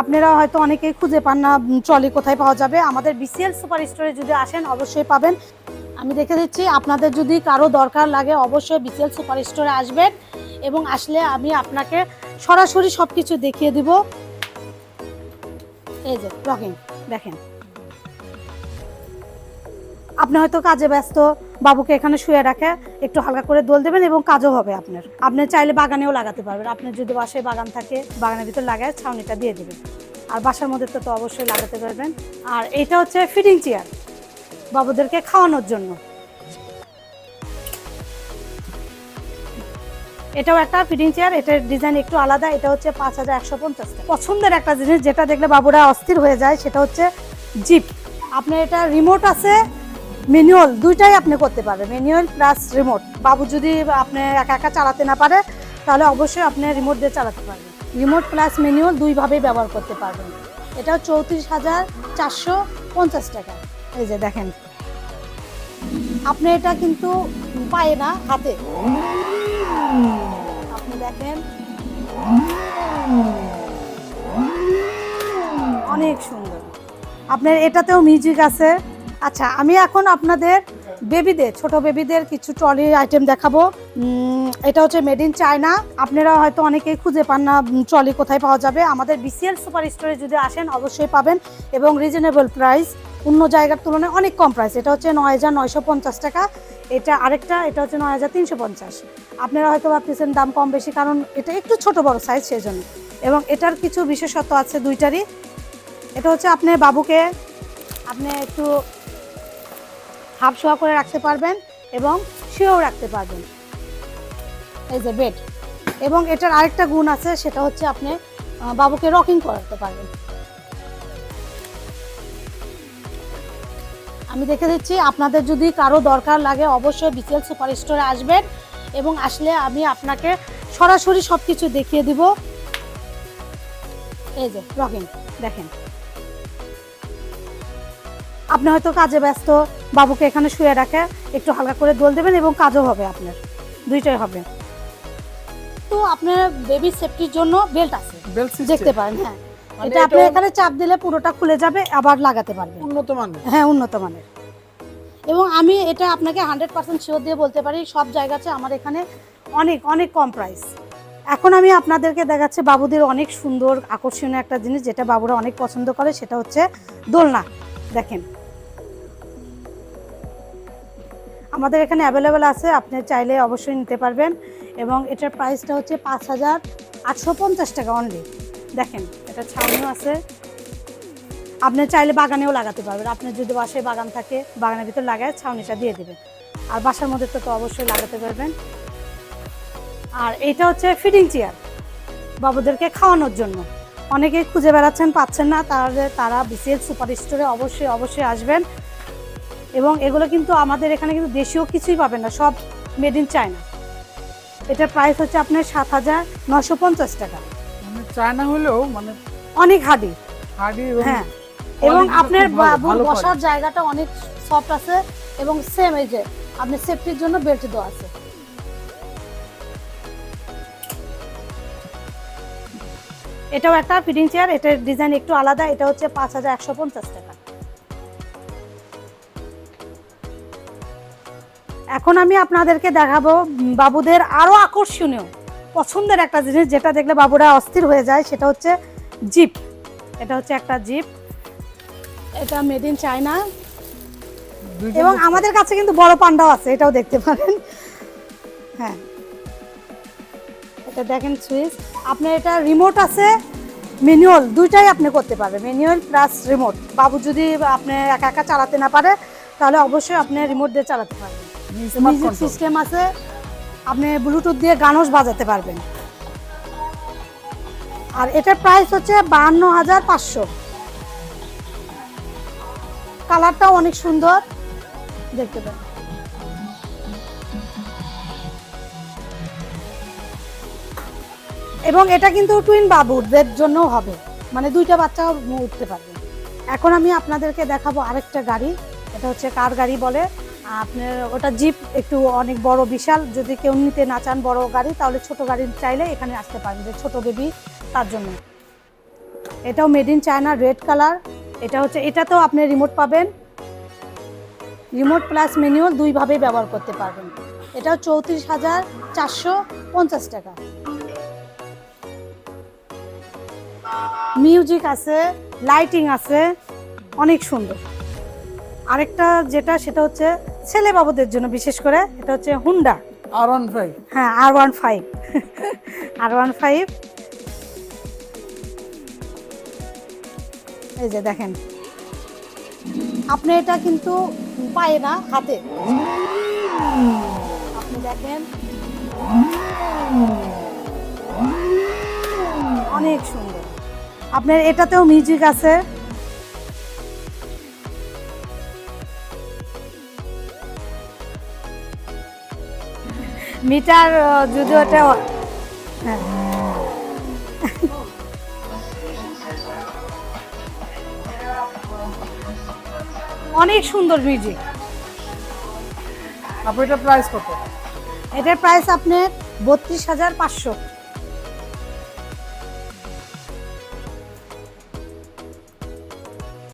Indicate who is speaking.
Speaker 1: আপনারা হয়তো অনেকেই খুঁজে পান না ট্রলি কোথায় পাওয়া যাবে। আমাদের বিসিএল সুপার স্টোরে যদি আসেন, অবশ্যই পাবেন। আমি দেখে দিচ্ছি, আপনাদের যদি কারও দরকার লাগে, অবশ্যই বিসিএল সুপার স্টোরে আসবেন এবং আসলে আমি আপনাকে সরাসরি সব কিছু দেখিয়ে দিব। এই যে রকিং দেখেন। আপনি হয়তো কাজে ব্যস্ত, বাবুকে এখানে শুয়ে রাখে, একটু হালকা করে দোল দেবেন এবং কাজও হবে আপনার। আপনি চাইলে বাগানেও লাগাতে পারবেন। আপনার যদি বাসায় বাগান থাকে, বাগানের ভিতর লাগায় ছাউনিটা দিয়ে দেবেন। আর বাসার মধ্যে তো তো অবশ্যই লাগাতে পারবেন। আর এটা হচ্ছে ফিডিং চেয়ার বাবুদেরকে খাওয়ানোর জন্য। এটাও একটা ফিডিং চেয়ার এটার ডিজাইন একটু আলাদা, এটা হচ্ছে পাঁচ হাজার একশো পঞ্চাশ পছন্দের একটা জিনিস যেটা দেখলে বাবুরা অস্থির হয়ে যায়, সেটা হচ্ছে জিপ আপনার এটা রিমোট আছে ম্যানুয়াল দুইটাই আপনি করতে পারবেন। ম্যানুয়াল প্লাস রিমোট বাবু যদি আপনি একা একা চালাতে না পারে, তাহলে অবশ্যই আপনি রিমোট দিয়ে চালাতে পারবেন। রিমোট প্লাস ম্যানুয়াল দুইভাবেই ব্যবহার করতে পারবেন। এটা চৌত্রিশ হাজার চারশো পঞ্চাশ টাকা। এই যে দেখেন। আপনি এটা কিন্তু পায়ে না, হাতে। আপনি দেখেন। অনেক সুন্দর। আপনার এটাতেও মিউজিক আছে। আচ্ছা আমি এখন আপনাদের বেবিদের, ছোট বেবিদের কিছু ট্রলি আইটেম দেখাবো। এটা হচ্ছে মেড ইন চায়না। আপনারা হয়তো অনেকেই খুঁজে পান না ট্রলি কোথায় পাওয়া যাবে। আমাদের বিসিএল সুপার স্টোরে যদি আসেন, অবশ্যই পাবেন এবং রিজনেবল প্রাইস অন্য জায়গার তুলনায় অনেক কম প্রাইস। এটা হচ্ছে নয় হাজার নয়শো পঞ্চাশ টাকা। এটা আরেকটা, এটা হচ্ছে নয় হাজার তিনশো পঞ্চাশ। আপনারা হয়তো ভাবতেছেন দাম কম বেশি, কারণ এটা একটু ছোট বড় সাইজ সেজন্য। এবং এটার কিছু বিশেষত্ব আছে দুইটারই। এটা হচ্ছে আপনি বাবুকে আপনি একটু হাফ শোয়া করে রাখতে পারবেন এবং শুয়েও রাখতে পারবেন। এই যে বেড এবং এটার আরেকটা গুণ আছে, সেটা হচ্ছে আপনি বাবুকে রকিং করাতে পারবেন। আমি দেখে দিচ্ছি, আপনাদের যদি কারও দরকার লাগে, অবশ্যই বিসিএল সুপার স্টোরে আসবেন এবং আসলে আমি আপনাকে সরাসরি সব কিছু দেখিয়ে দিব। এই যে রকিং দেখেন। আপনি হয়তো কাজে ব্যস্ত বাবুকে এখানে শুয়ে রাখে একটু হালকা করে দোল দেবেন এবং কাজও হবে আপনার। দুইটাই হবে। তো আপনার বেবি সেফটির জন্য বেল্ট আছে। দেখতে পারেন হ্যাঁ।
Speaker 2: মানে
Speaker 1: এটা আপনি এখানে চাপ দিলে পুরোটা খুলে যাবে আবার লাগাতে পারবেন।
Speaker 2: উন্নত মানের।
Speaker 1: হ্যাঁ উন্নত মানের। এবং আমি এটা আপনাকে হান্ড্রেড পার্সেন্ট শিওর দিয়ে বলতে পারি সব জায়গাতে আমার এখানে অনেক অনেক কম প্রাইস এখন আমি আপনাদেরকে দেখাচ্ছি বাবুদের অনেক সুন্দর আকর্ষণীয় একটা জিনিস যেটা বাবুরা অনেক পছন্দ করে সেটা হচ্ছে দোলনা। দেখেন। আমাদের এখানে অ্যাভেলেবেল আছে, আপনি চাইলে অবশ্যই নিতে পারবেন। এবং এটার প্রাইসটা হচ্ছে পাঁচ হাজার আটশো পঞ্চাশ টাকা অনলি দেখেন, এটা ছাউনিও আছে। আপনি চাইলে বাগানেও লাগাতে পারবেন। আপনার যদি বাসায় বাগান থাকে, বাগানের ভিতর লাগায় ছাউনিটা দিয়ে দেবেন। আর বাসার মধ্যে তো অবশ্যই লাগাতে পারবেন। আর এটা হচ্ছে ফিডিং চেয়ার বাবুদেরকে খাওয়ানোর জন্য। অনেকেই খুঁজে বেড়াচ্ছেন, পাচ্ছেন না, তাহলে তারা বিসিএল সুপার স্টোরে অবশ্যই অবশ্যই আসবেন। এবং এগুলো কিন্তু আমাদের এখানে কিন্তু দেশীয় কিছুই পাবেন না সব মেড ইন চায়না এটার প্রাইস হচ্ছে আপনার সাত হাজার নশো পঞ্চাশ টাকা।
Speaker 2: মানে চায়না হলেও মানে
Speaker 1: অনেক হাডি
Speaker 2: এবং
Speaker 1: হ্যাঁ এবং আপনার বাবুর বসার জায়গাটা অনেক সফট আছে এবং সেম এই যে আপনি সেফটির জন্য বেল্ট দেওয়া আছে। এটাও একটা ফিডিং চেয়ার এটার ডিজাইন একটু আলাদা এটা হচ্ছে পাঁচ হাজার একশো পঞ্চাশ টাকা। এখন আমি আপনাদেরকে দেখাবো বাবুদের আরও আকর্ষণীয় পছন্দের একটা জিনিস যেটা দেখলে বাবুরা অস্থির হয়ে যায় সেটা হচ্ছে জিপ। এটা হচ্ছে একটা জিপ। এটা মেড ইন চায়না এবং আমাদের কাছে কিন্তু বড় পান্ডাও আছে এটাও দেখতে পারেন হ্যাঁ। এটা দেখেন সুইচ। আপনার এটা রিমোট আছে ম্যানুয়াল দুইটাই আপনি করতে পারবেন ম্যানুয়াল প্লাস রিমোট বাবু যদি আপনি একা একা চালাতে না পারে তাহলে অবশ্যই আপনি রিমোট দিয়ে চালাতে পারবেন। মিউজিক সিস্টেম আছে। আপনি ব্লুটুথ দিয়ে গানও বাজাতে পারবেন। আর এটার প্রাইস হচ্ছে বাহান্ন হাজার পাঁচশো। কালারটাও অনেক সুন্দর। দেখতে পারেন। এবং এটা কিন্তু টুইন বাবুদের জন্য হবে। মানে দুইটা বাচ্চা উঠতে পারবে। এখন আমি আপনাদেরকে দেখাবো আরেকটা গাড়ি। এটা হচ্ছে কার গাড়ি বলে? আপনার ওটা জিপ একটু অনেক বড়, বিশাল। যদি কেউ নিতে না চান বড় গাড়ি, তাহলে ছোট গাড়ি চাইলে এখানে আসতে পারেন, যে ছোট বেবি তার জন্য। এটাও made in China red colour এটা হচ্ছে এটাতেও আপনি রিমোট পাবেন। রিমোট প্লাস ম্যানুয়াল দুইভাবেই ব্যবহার করতে পারবেন। এটাও চৌত্রিশ হাজার চারশো পঞ্চাশ টাকা। মিউজিক আছে লাইটিং আছে, অনেক সুন্দর। আরেকটা যেটা, সেটা হচ্ছে ছেলে বাবুদের জন্য বিশেষ করে এটা হচ্ছে হুন্ডা।
Speaker 2: আর ওয়ান ফাইভ
Speaker 1: হ্যাঁ R one five R one five এই যে দেখেন। আপনি এটা কিন্তু পায়ে না হাতে। আপনি দেখেন। অনেক সুন্দর। আপনার এটাতেও মিউজিক আছে। মিটার যদি ওটা হ্যাঁ। অনেক সুন্দর মিউজিক।
Speaker 2: আপনি এটা প্রাইস কত?
Speaker 1: এটার প্রাইস আপনার বত্রিশ হাজার পাঁচশো।